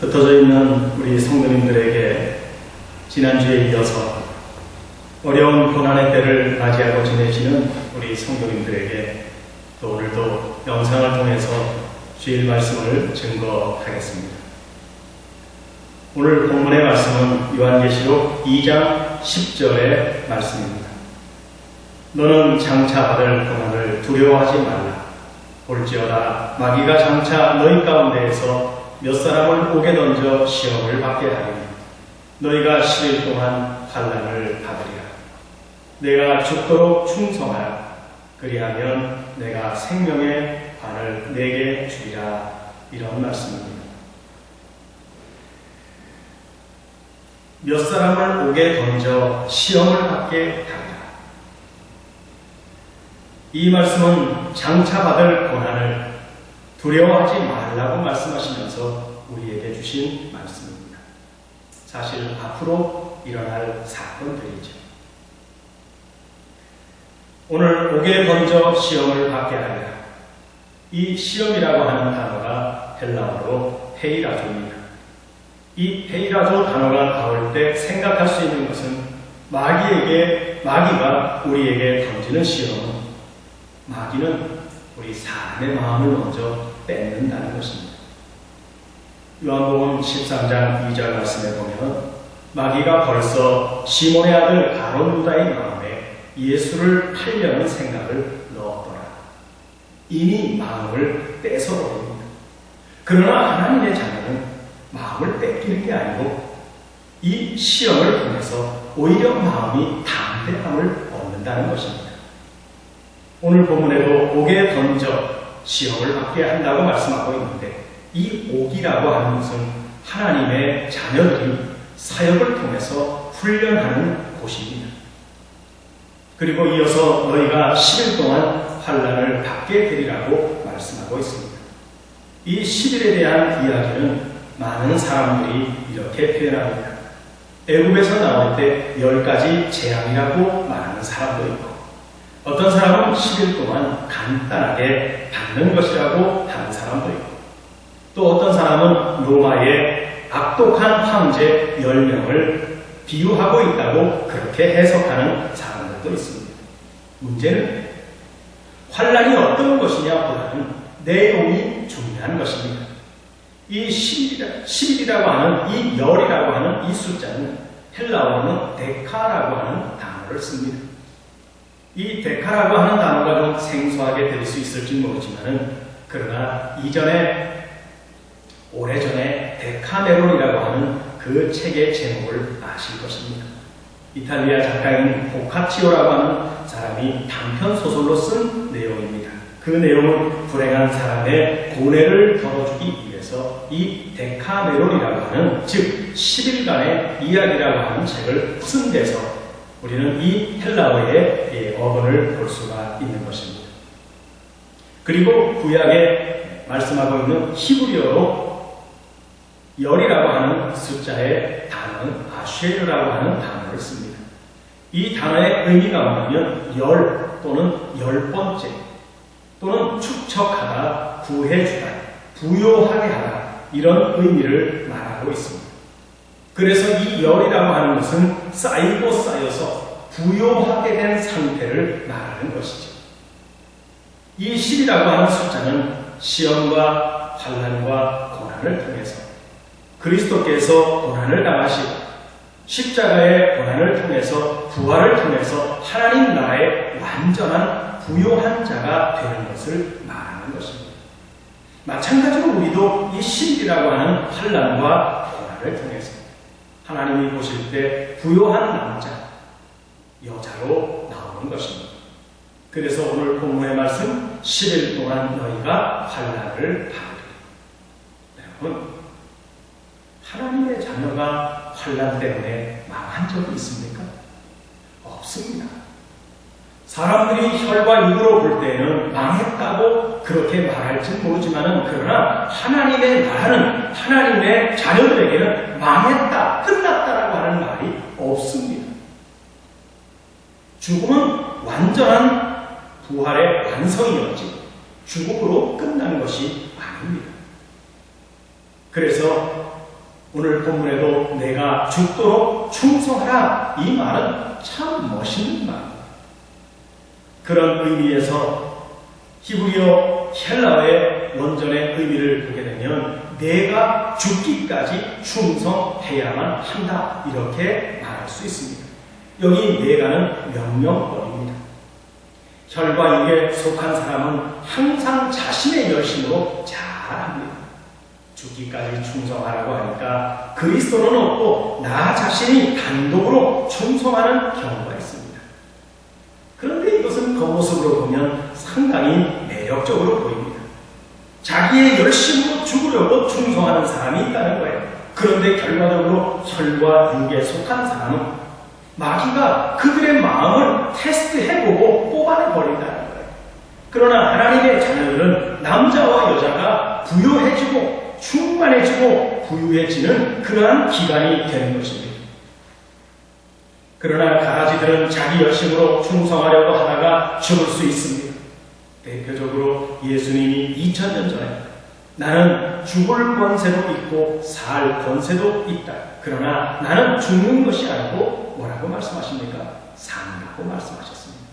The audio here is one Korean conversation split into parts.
흩어져 있는 우리 성도님들에게 지난주에 이어서 어려운 고난의 때를 맞이하고 지내시는 우리 성도님들에게 또 오늘도 영상을 통해서 주일 말씀을 증거하겠습니다. 오늘 본문의 말씀은 요한계시록 2장 10절의 말씀입니다. 너는 장차 받을 고난을 두려워하지 말라. 볼지어다 마귀가 장차 너희 가운데에서 몇 사람을 옥에 던져 시험을 받게 하리니 너희가 10일 동안 환란을 받으리라. 내가 죽도록 충성하라. 그리하면 내가 생명의 관을 내게 주리라. 이런 말씀입니다. 몇 사람을 옥에 던져 시험을 받게 하리라. 이 말씀은 장차 받을 고난을 두려워하지 말라고 말씀하시면서 우리에게 주신 말씀입니다. 사실 앞으로 일어날 사건들이죠. 오늘 옥에 던져 시험을 받게 하리라. 이 시험이라고 하는 단어가 헬라어로 페이라조입니다. 이 페이라조 단어가 나올 때 생각할 수 있는 것은 마귀에게 마귀가 우리에게 던지는 시험은 마귀는 우리 사람의 마음을 먼저 뺏는다는 것입니다. 요한복음 13장 2절 말씀에 보면 마귀가 벌써 시몬의 아들 가론 유다의 마음에 예수를 팔려는 생각을 넣었더라. 이미 마음을 뺏어버립니다. 그러나 하나님의 자녀는 마음을 뺏기는 게 아니고 이 시험을 통해서 오히려 마음이 담대함을 얻는다는 것입니다. 오늘 본문에도 옥에 던져 시험을 받게 한다고 말씀하고 있는데 이 옥이라고 하는 것은 하나님의 자녀들이 사역을 통해서 훈련하는 곳입니다. 그리고 이어서 너희가 10일 동안 환란을 받게 되리라고 말씀하고 있습니다. 이 10일에 대한 이야기는 많은 사람들이 이렇게 표현합니다. 애국에서 나올 때 10가지 재앙이라고 말하는 사람도 있고 어떤 사람은 10일 동안 간단하게 받는 것이라고 하는 사람도 있고 또 어떤 사람은 로마의 악독한 황제 10명을 비유하고 있다고 그렇게 해석하는 사람들도 있습니다. 문제는 환란이 어떤 것이냐 보다는 내용이 중요한 것입니다. 이 10일이라, 10일이라고 하는 이 열이라고 하는 이 숫자는 헬라어로는 데카라고 하는 단어를 씁니다. 이 데카라고 하는 단어가 좀 생소하게 들릴 수 있을지 모르지만은 그러나 이전에 오래전에 데카메론이라고 하는 그 책의 제목을 아실 것입니다. 이탈리아 작가인 보카치오라고 하는 사람이 단편 소설로 쓴 내용입니다. 그 내용은 불행한 사람의 고뇌를 덜어주기 위해서 이 데카메론이라고 하는 즉 10일간의 이야기라고 하는 책을 쓴 데서 우리는 이 헬라어의 어근을 볼 수가 있는 것입니다. 그리고 구약에 말씀하고 있는 히브리어로 열이라고 하는 숫자의 단어는 아쉐르라고 하는 단어를 씁니다. 이 단어의 의미가 뭐냐면 열 또는 열 번째 또는 축척하다, 구해주다, 부요하게 하다 이런 의미를 말하고 있습니다. 그래서 이 열이라고 하는 것은 쌓이고 쌓여서 부요하게 된 상태를 말하는 것이죠. 이 10이라고 하는 숫자는 시험과 환란과 고난을 통해서 그리스도께서 고난을 당하시고 십자가의 고난을 통해서 부활을 통해서 하나님 나라의 완전한 부요한 자가 되는 것을 말하는 것입니다. 마찬가지로 우리도 이 10이라고 하는 환란과 고난을 통해서 하나님이 보실 때 부요한 남자, 여자로 나오는 것입니다. 그래서 오늘 본문의 말씀 10일 동안 너희가 환란을 받으리. 여러분, 하나님의 자녀가 환란 때문에 망한 적이 있습니까? 없습니다. 사람들이 혈과 육으로 볼 때는 망했다고 그렇게 말할지는 모르지만은 그러나 하나님의 나라는 하나님의 자녀들에게는 망했다, 끝났다라고 하는 말이 없습니다. 죽음은 완전한 부활의 완성이었지 죽음으로 끝난 것이 아닙니다. 그래서 오늘 본문에도 내가 죽도록 충성하라 이 말은 참 멋있는 말입니다. 그런 의미에서 히브리어 헬라어의 원전의 의미를 보게 되면 내가 죽기까지 충성해야만 한다 이렇게 말할 수 있습니다. 여기 내가는 명령어입니다. 혈과 육에 속한 사람은 항상 자신의 열심으로 잘합니다. 죽기까지 충성하라고 하니까 그리스도는 없고 나 자신이 단독으로 충성하는 경우가 있습니다. 그런데 이것은 겉모습으로 보면 상당히 매력적으로 보입니다. 자기의 열심으로 죽으려고 충성하는 사람이 있다는 거예요. 그런데 결과적으로 혈과 육에 속한 사람은 마귀가 그들의 마음을 테스트해보고 뽑아내버린다는 거예요. 그러나 하나님의 자녀들은 남자와 여자가 부유해지고 충만해지고 부유해지는 그러한 기간이 되는 것입니다. 그러나 가라지들은 자기 열심으로 충성하려고 하다가 죽을 수 있습니다. 대표적으로 예수님이 2000년 전에 나는 죽을 권세도 있고 살 권세도 있다. 그러나 나는 죽는 것이 아니고 뭐라고 말씀하십니까? 산다고 말씀하셨습니다.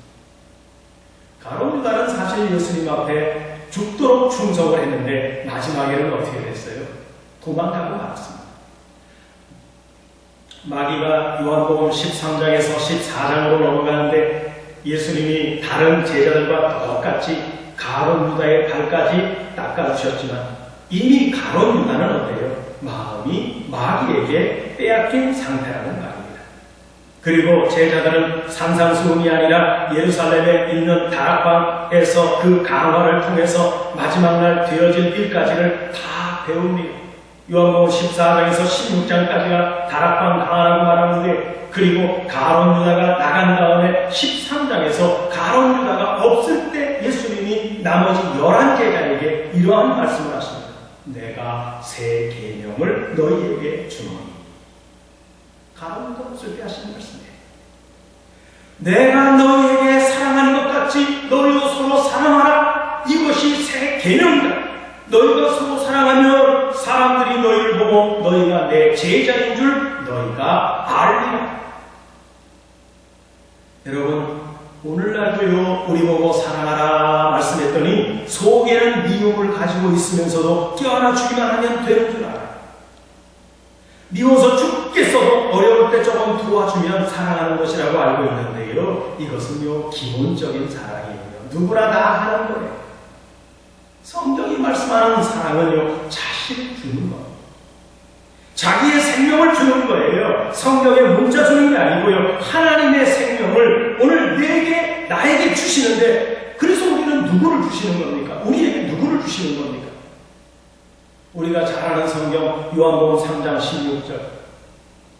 가론 유다는 사실 예수님 앞에 죽도록 충성을 했는데 마지막에는 어떻게 됐어요? 도망가고 말았습니다. 마귀가 요한복음 13장에서 14장으로 넘어가는데 예수님이 다른 제자들과 똑같이 가론 유다의 발까지 닦아주셨지만 이미 가론 유다는 어때요? 마음이 마귀에게 빼앗긴 상태라는 말입니다. 그리고 제자들은 산상수훈이 아니라 예루살렘에 있는 다락방에서 그 강화를 통해서 마지막 날 되어질 일까지를 다 배웁니다. 요한복음 14장에서 16장까지가 다락방 강화라고 말하는데 그리고 가론 유다가 나간 다음에 13장에서 가론 유다가 없을 때 예수님이 나머지 11제자에게 이러한 말씀을 하십니다. 내가 새 계명을 너희에게 주노니 가론 유다 없을 때 하신 말씀이에요. 내가 너희에게 사랑하는 것 같이 너희도 서로 사랑하라. 이것이 새 개념이다. 너희가 서로 사랑하면 보고 너희가 내 제자인 줄 너희가 알리라. 여러분, 오늘날도요, 우리 보고 사랑하라 말씀했더니 속에는 미움을 가지고 있으면서도 껴안아 주기만 하면 되는 줄 알아요. 미워서 죽겠어도 어려울 때 조금 도와주면 사랑하는 것이라고 알고 있는데요. 이것은요, 기본적인 사랑이에요. 누구나 다 하는 거예요. 성경이 말씀하는 사랑은요, 자신을 주는 거예요. 자기의 생명을 주는 거예요. 성경의 문자 주는 게 아니고요. 하나님의 생명을 오늘 내게, 나에게 주시는데, 그래서 우리는 누구를 주시는 겁니까? 우리에게 누구를 주시는 겁니까? 우리가 잘 아는 성경 요한복음 3장 16절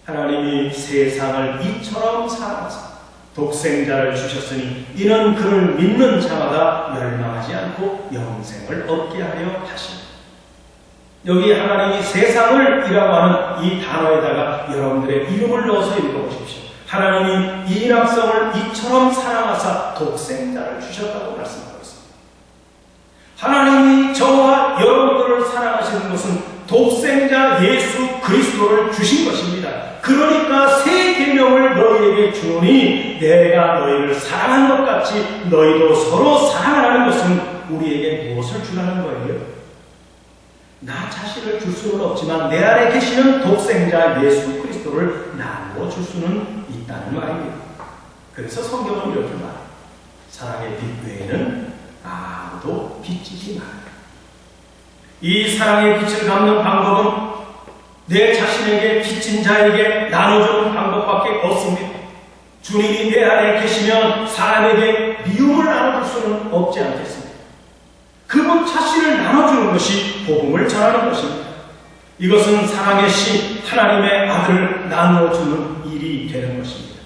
하나님이 세상을 이처럼 사랑하사 독생자를 주셨으니 이는 그를 믿는 자마다 멸망하지 않고 영생을 얻게 하려 하십니다. 여기 하나님이 세상을 이라고 하는 이 단어에다가 여러분들의 이름을 넣어서 읽어보십시오. 하나님이 이 낙성을 이처럼 사랑하사 독생자를 주셨다고 말씀하고 있습니다. 하나님이 저와 여러분들을 사랑하시는 것은 독생자 예수 그리스도를 주신 것입니다. 그러니까 새 계명을 너희에게 주노니 내가 너희를 사랑한 것 같이 너희도 서로 사랑하라는 것은 우리에게 무엇을 주라는 거예요? 나 자신을 줄 수는 없지만 내 안에 계시는 독생자 예수 그리스도를 나누어 줄 수는 있다는 말입니다. 그래서 성경은 이렇게 말해요. 사랑의 빛 외에는 아무도 비치지 말아요. 이 사랑의 빛을 갚는 방법은 내 자신에게 비친 자에게 나눠주는 방법밖에 없습니다. 주님이 내 안에 계시면 사람에게 미움을 나눠줄 수는 없지 않겠습니까? 그분 자신을 나눠주는 것이 복음을 전하는 것입니다. 이것은 사랑의 신 하나님의 아들을 나누어주는 일이 되는 것입니다.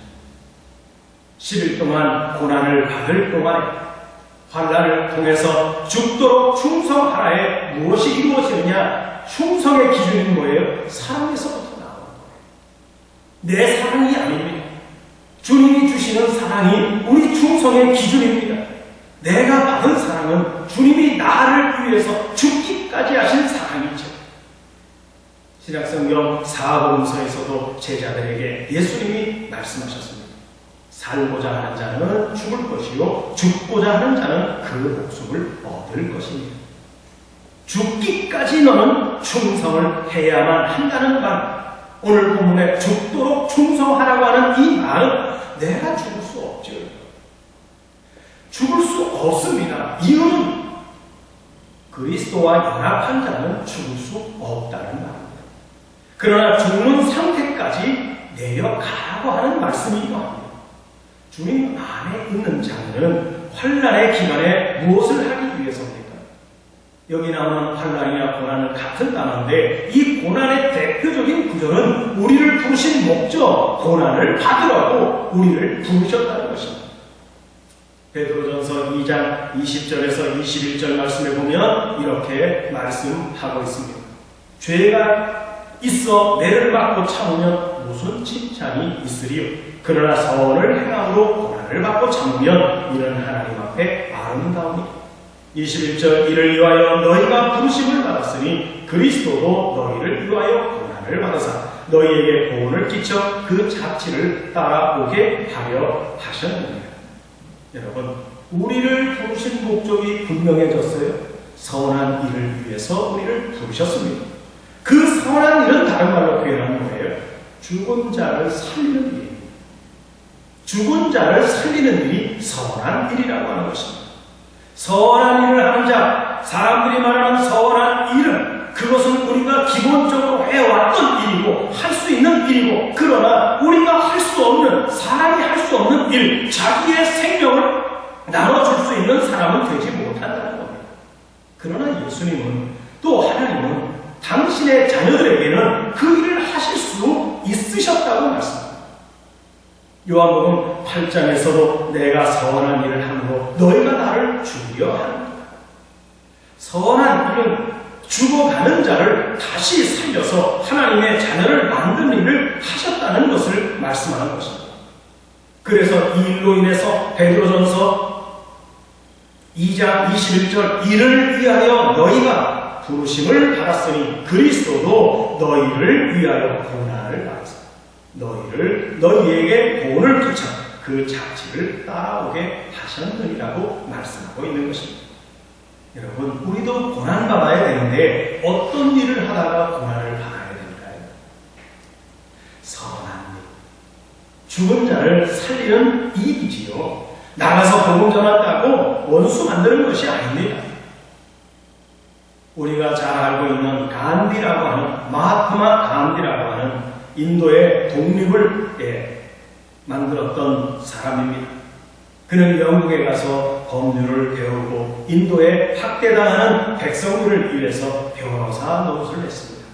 10일 동안 고난을 받을 동안에 환란을 통해서 죽도록 충성하라에 무엇이 이루어지느냐? 충성의 기준은 뭐예요? 사랑에서부터 나오는 거예요. 내 사랑이 아닙니다. 주님이 주시는 사랑이 우리 충성의 기준입니다. 내가 받은 사랑은 주님이 나를 위해서 죽기까지 하신 사랑이죠. 신약성경 사복음서에서도 제자들에게 예수님이 말씀하셨습니다. 살고자 하는 자는 죽을 것이요 죽고자 하는 자는 그 목숨을 얻을 것입니다. 죽기까지 너는 충성을 해야만 한다는 말. 오늘 본문에 죽도록 충성하라고 하는 이 말은 내가 죽을 수 없죠. 죽을 수 없습니다. 이유는 그리스도와 연합한 자는 죽을 수 없다는 말입니다. 그러나 죽는 상태까지 내려가라고 하는 말씀이기도 합니다. 주님 안에 있는 자는 환란의 기간에 무엇을 하기 위해서입니까? 여기 나오는 환란이나 고난은 같은 단어인데 이 고난의 대표적인 구절은 우리를 부르신 목적, 고난을 받으라고 우리를 부르셨다는 것입니다. 베드로전서 2장 20절에서 21절 말씀에 보면 이렇게 말씀하고 있습니다. 죄가 있어 매를 받고 참으면 무슨 칭찬이 있으리요. 그러나 선을 행함으로 고난을 받고 참으면 이는 하나님 앞에 아름다우니 21절 이를 위하여 너희가 부르심을 받았으니 그리스도도 너희를 위하여 고난을 받으사 너희에게 보온을 끼쳐 그 자치를 따라오게 하려 하셨느니라. 여러분, 우리를 부르신 목적이 분명해졌어요. 선한 일을 위해서 우리를 부르셨습니다. 그 선한 일은 다른 말로 표현하는 거예요. 죽은 자를 살리는 일입니다. 죽은 자를 살리는 일이 선한 일이라고 하는 것입니다. 선한 일을 하는 자, 사람들이 말하는 선한 일은 그것은 우리가 기본적으로 해왔던 일이고 할 수 있는 일이고 그러나 우리가 할 수 없는 사람이 할 수 없는 일, 자기의 생명을 나눠줄 수 있는 사람은 되지 못한다는 겁니다. 그러나 예수님은 또 하나님은 당신의 자녀들에게는 그 일을 하실 수 있으셨다고 말씀합니다. 요한복음 8장에서도 내가 선한 일을 함으로 너희가 나를 죽이려 하는다. 선한 일은 죽어가는 자를 다시 살려서 하나님의 자녀를 만드는 일을 하셨다는 것을 말씀하는 것입니다. 그래서 이 일로 인해서 베드로전서 2장 21절 이를 위하여 너희가 부르심을 받았으니 그리스도도 너희를 위하여 고난을 받았다. 너희를 너희에게 본을 끼쳐 그 자치를 따라오게 하셨느니라고 말씀하고 있는 것입니다. 여러분, 우리도 고난 받아야 되는데 어떤 일을 하다가 고난을 받아야 될까요? 선한 일, 죽은 자를 살리는 일이지요. 나가서 복음 전한다고 원수 만드는 것이 아닙니다. 우리가 잘 알고 있는 간디라고 하는 마하트마 간디라고 하는 인도의 독립을 예, 만들었던 사람입니다. 그는 영국에 가서 법률을 배우고 인도에 학대당하는 백성들을 위해서 변호사 노릇을 했습니다.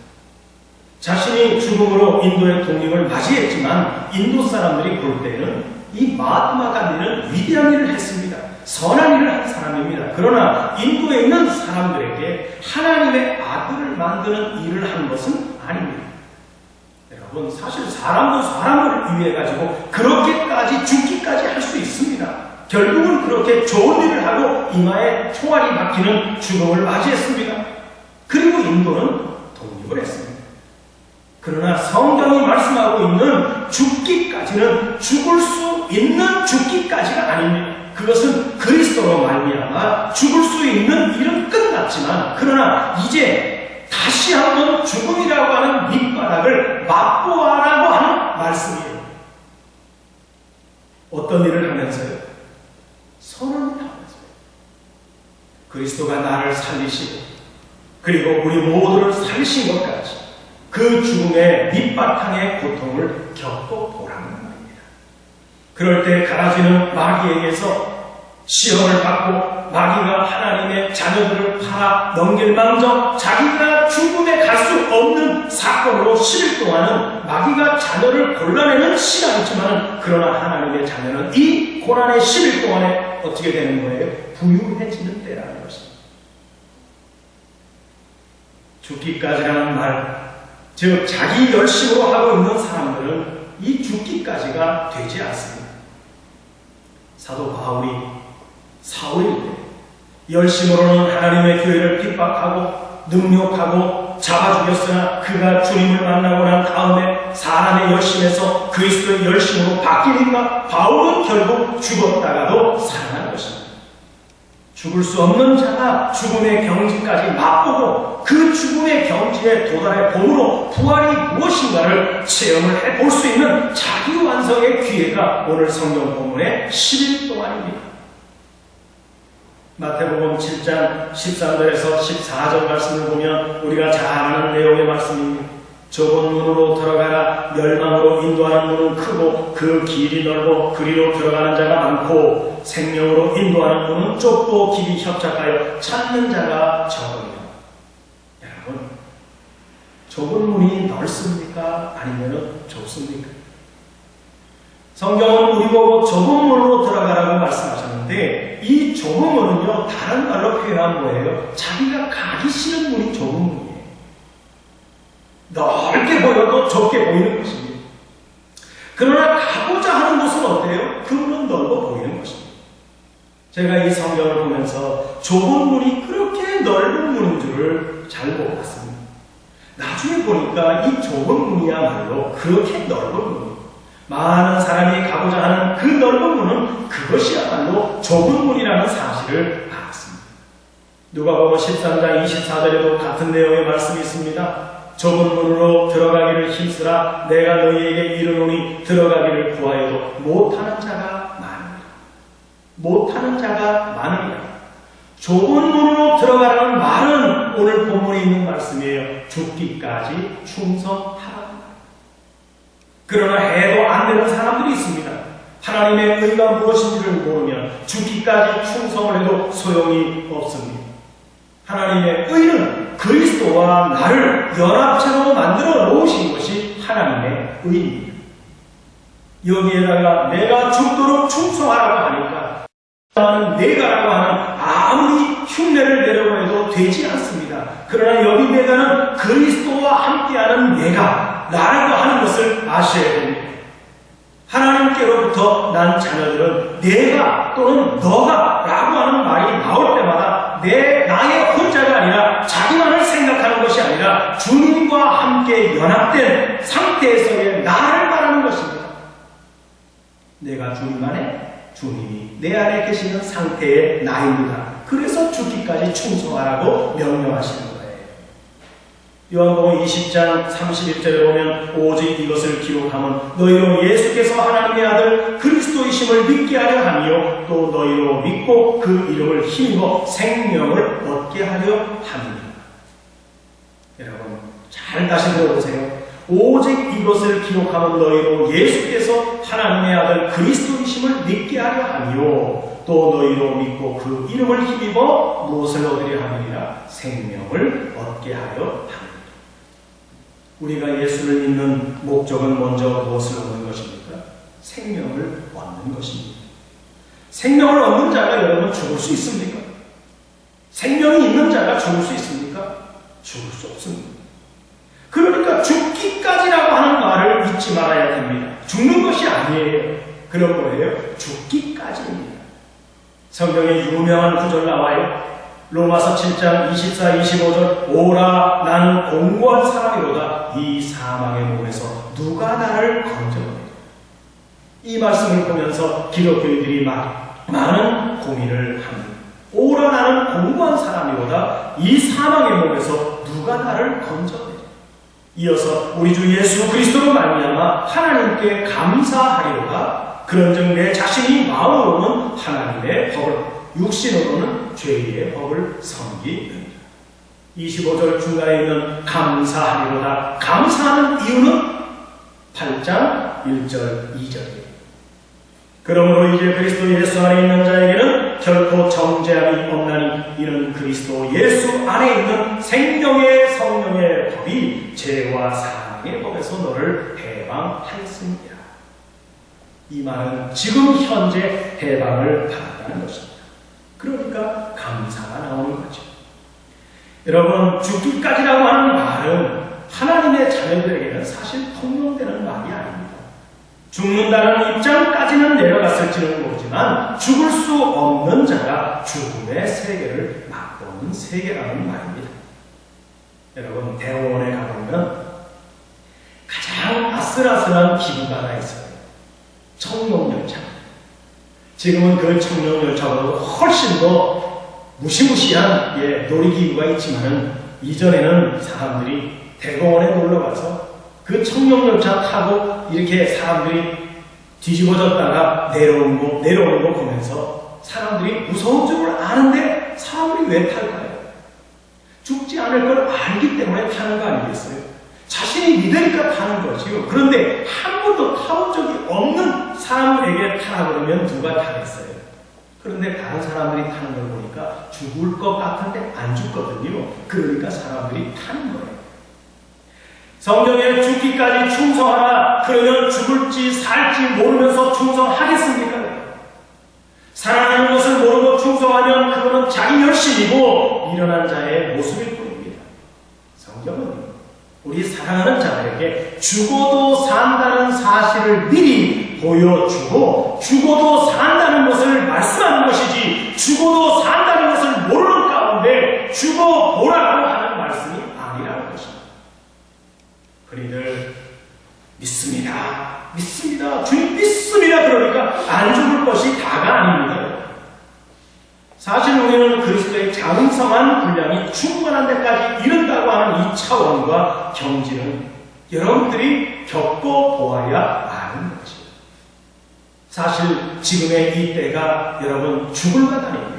자신이 죽음으로 인도의 독립을 맞이했지만 인도 사람들이 볼 때는 이 마하트마 간디는 위대한 일을 했습니다. 선한 일을 한 사람입니다. 그러나 인도에 있는 사람들에게 하나님의 아들을 만드는 일을 한 것은 아닙니다. 여러분, 사실 사람도 사람을 위해 가지고 그렇게까지 죽기까지 할 수 있습니다. 결국은 그렇게 좋은 일을 하고 이마에 총알이 박히는 죽음을 맞이했습니다. 그리고 인도는 독립을 했습니다. 그러나 성경이 말씀하고 있는 죽기까지는 죽을 수 있는 죽기까지가 아닙니다. 그것은 그리스도로 말미암아 죽을 수 있는 일은 끝났지만 그러나 이제 다시 한번 죽음이라고 하는 밑바닥을 맛보아라고 하는 말씀이에요. 어떤 일을 하면서요? 선한 일을 하면서요. 그리스도가 나를 살리시고 그리고 우리 모두를 살리신 것 같이 그 죽음의 밑바탕의 고통을 겪고 보라는 말입니다. 그럴 때 가라지는 마귀에게서 시험을 받고 마귀가 하나님의 자녀들을 팔아 넘길 망정 자기가 죽음에 갈 수 없는 사건으로 10일 동안은 마귀가 자녀를 골라내는 시간이지만 그러나 하나님의 자녀는 이 고난의 10일 동안에 어떻게 되는 거예요? 부유해지는 때라는 것입니다. 죽기까지라는 말, 즉 자기 열심으로 하고 있는 사람들은 이 죽기까지가 되지 않습니다. 사도 바울이 사울일 때 열심으로는 하나님의 교회를 핍박하고 능욕하고 잡아 죽였으나 그가 주님을 만나고 난 다음에 사람의 열심에서 그리스도의 열심으로 바뀌니까 바울은 결국 죽었다가도 살아난 것입니다. 죽을 수 없는 자가 죽음의 경지까지 맛보고 그 죽음의 경지에 도달해 봄으로 부활이 무엇인가를 체험을 해 볼 수 있는 자기 완성의 기회가 오늘 성경 본문의 10일 동안입니다. 마태복음 7장 13절에서 14절 말씀을 보면 우리가 잘 아는 내용의 말씀입니다. 좁은 문으로 들어가라 멸망으로 인도하는 문은 크고 그 길이 넓어 그리로 들어가는 자가 많고 생명으로 인도하는 문은 좁고 길이 협착하여 찾는 자가 적으며 여러분 좁은 문이 넓습니까? 아니면 좁습니까? 성경은 우리 보고 좁은 문으로 들어가라고 말씀하셨는데 이 좁은 문은요 다른 말로 표현한 거예요. 자기가 가기 싫은 문이 좁은 문이에요. 넓게 보여도 좁게 보이는 것입니다. 그러나 가고자 하는 곳은 어때요? 그 문은 넓어 보이는 것입니다. 제가 이 성경을 보면서 좁은 문이 그렇게 넓은 문인 줄을 잘못 봤습니다. 나중에 보니까 이 좁은 문이야말로 그렇게 넓은 문이에요. 많은 사람이 가고자 하는 그 넓은 문은 그것이야말로 좁은 문이라는 사실을 알았습니다. 누가복음 13장 24절에도 같은 내용의 말씀이 있습니다. 좁은 문으로 들어가기를 힘쓰라 내가 너희에게 이르노니 들어가기를 구하여도 못하는 자가 많으리라. 못하는 자가 많으리라. 좁은 문으로 들어가라는 말은 오늘 본문에 있는 말씀이에요. 죽기까지 충성하라. 그러나 해도 안 되는 사람들이 있습니다. 하나님의 의가 무엇인지를 모르면 죽기까지 충성을 해도 소용이 없습니다. 하나님의 의는 그리스도와 나를 연합체로 만들어 놓으신 것이 하나님의 의입니다. 여기에다가 내가 죽도록 충성하라고 하니까 나는 내가라고 하는 아무리 흉내를 내려고 해도 되지 않습니다. 그러나 여기 내가는 그리스도와 함께하는 내가 나라고 하는 것을 아셔야 됩니다. 하나님께로부터 난 자녀들은 내가 또는 너가 라고 하는 말이 나올 때마다 내, 나의 혼자가 아니라 자기만을 생각하는 것이 아니라 주님과 함께 연합된 상태에서의 나를 말하는 것입니다. 내가 주님 안에 주님이 내 안에 계시는 상태의 나입니다. 그래서 죽기까지 충성하라고 명령하시는 거예요. 요한복음 20장 31절에 보면 오직 이것을 기록하면 너희로 예수께서 하나님의 아들 그리스도이심을 믿게 하려 하며 또 너희로 믿고 그 이름을 힘입어 생명을 얻게 하려 합니다. 여러분 잘 다시 들어보세요. 오직 이것을 기록하면 너희로 예수께서 하나님의 아들 그리스도이심을 믿게 하려 하며 또 너희로 믿고 그 이름을 힘입어 무엇을 얻으려 함이니라 생명을 얻게 하려 합니다. 우리가 예수를 믿는 목적은 먼저 무엇을 얻는 것입니까? 생명을 얻는 것입니다. 생명을 얻는 자가 여러분 죽을 수 있습니까? 생명이 있는 자가 죽을 수 있습니까? 죽을 수 없습니다. 그러니까 죽기까지라고 하는 말을 잊지 말아야 됩니다. 죽는 것이 아니에요. 그런 거예요. 죽기까지입니다. 성경에 유명한 구절 나와요. 로마서 7장 24, 25절 오라 나는 공고한 사람이로다. 이 사망의 몸에서 누가 나를 건져내리라 이 말씀을 보면서 기독교인들이 막 많은 고민을 합니다. 오라 나는 공고한 사람이로다. 이 사망의 몸에서 누가 나를 건져내리라 이어서 우리 주 예수 그리스도로 말미암아 하나님께 감사하리로다. 그런즉 내 자신이 마음으로는 하나님의 법을 육신으로는 죄의 법을 섬기느니라. 25절 중간에 있는 감사하리로다. 감사하는 이유는 8장 1절 2절이에요. 그러므로 이제 그리스도 예수 안에 있는 자에게는 결코 정죄함이 없나니 이는 그리스도 예수 안에 있는 생명의 성령의 법이 죄와 사망의 법에서 너를 해방하였습니다. 이 말은 지금 현재 해방을 받았다는 것입니다. 그러니까 감사가 나오는 거죠. 여러분, 죽기까지라고 하는 말은 하나님의 자녀들에게는 사실 통용되는 말이 아닙니다. 죽는다는 입장까지는 내려갔을지는 모르지만 죽을 수 없는 자가 죽음의 세계를 맛보는 세계라는 말입니다. 여러분 대원에 가보면 가장 아슬아슬한 기구가 하나 있어요. 청룡열차. 지금은 그 청룡열차보다 훨씬 더 무시무시한 예, 놀이기구가 있지만은 이전에는 사람들이 대공원에 놀러 가서 그 청룡열차 타고 이렇게 사람들이 뒤집어졌다가 내려오는 거, 내려오는 거 보면서 사람들이 무서운 줄 아는데 사람들이 왜 탈까요? 죽지 않을 걸 알기 때문에 타는 거 아니겠어요? 자신이 믿으니까 타는 거지요. 그런데 한 번도 타본 적이 없는 사람에게 타라 그러면 누가 타겠어요? 그런데 다른 사람들이 타는 걸 보니까 죽을 것 같은데 안 죽거든요. 그러니까 사람들이 타는 거예요. 성경에 죽기까지 충성하라. 그러면 죽을지 살지 모르면서 충성하겠습니까? 사랑하는 것을 모르고 충성하면 그거는 자기 열심이고 일어난 자의 모습일 뿐입니다. 성경은 우리 사랑하는 자들에게 죽어도 산다는 사실을 미리 보여주고 죽어도 산다는 것을 말씀하는 것이지 죽어도 산다는 것을 모르는 가운데 죽어보라고 하는 말씀이 아니라는 것입니다. 흔히들 믿습니다. 믿습니다. 주님 믿습니다. 그러니까 안 죽을 것이 다가 아닙니다. 사실 우리는 그리스도의 장성한 분량이 충만한 데까지 이른다고 하는 이 차원과 경지는 여러분들이 겪어보아야 아는 거죠. 사실 지금의 이 때가 여러분 죽을 마다입니다.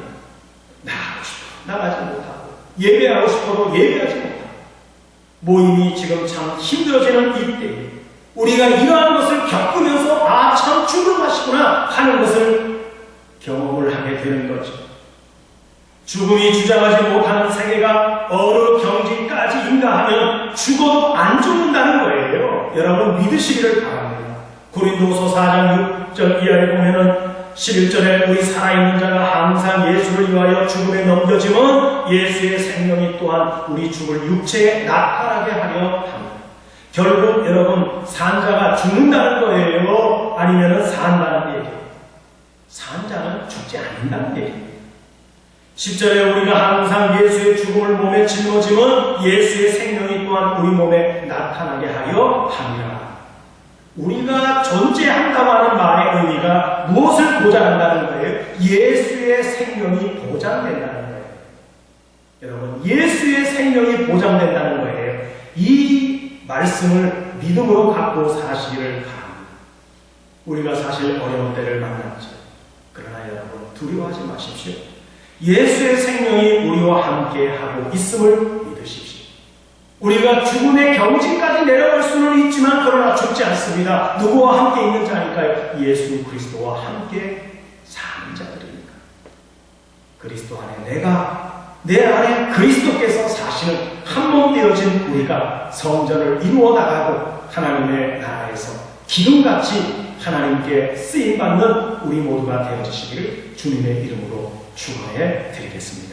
나가고 싶어 나가지 못하고 예배하고 싶어도 예배하지 못하고 모임이 지금 참 힘들어지는 이때 우리가 이러한 것을 겪으면서 아 참 죽을 맛이구나 하는 것을 경험을 하게 되는 거죠. 죽음이 주장하지 못하는 세계가 어느 경지까지 인가 하면 죽어도 안 죽는다는 거예요. 여러분 믿으시기를 바랍니다. 고린도서 4장 6절 이하에 보면은 11절에 우리 살아있는 자가 항상 예수를 위하여 죽음에 넘겨지면 예수의 생명이 또한 우리 죽을 육체에 나타나게 하려 합니다. 결국 여러분 산자가 죽는다는 거예요? 아니면 산다는 얘기예요? 산자는 죽지 않는다는 얘기입니다. 10절에 우리가 항상 예수의 죽음을 몸에 짊어지면 예수의 생명이 또한 우리 몸에 나타나게 하여 합니다. 우리가 존재한다고 하는 말의 의미가 무엇을 보장한다는 거예요? 예수의 생명이 보장된다는 거예요. 여러분, 예수의 생명이 보장된다는 거예요. 이 말씀을 믿음으로 갖고 사시기를 바랍니다. 우리가 사실 어려운 때를 만났죠. 그러나 여러분, 두려워하지 마십시오. 예수의 생명이 우리와 함께 하고 있음을 믿으십시오. 우리가 죽음의 경지까지 내려갈 수는 있지만 그러나 죽지 않습니다. 누구와 함께 있는 자니까요? 예수 그리스도와 함께 사는 자들이니까. 그리스도 안에 내가 내 안에 그리스도께서 사시는 한 몸 되어진 우리가 성전을 이루어 나가고 하나님의 나라에서 기름같이 하나님께 쓰임 받는 우리 모두가 되어지시기를 주님의 이름으로 축원해 드리겠습니다.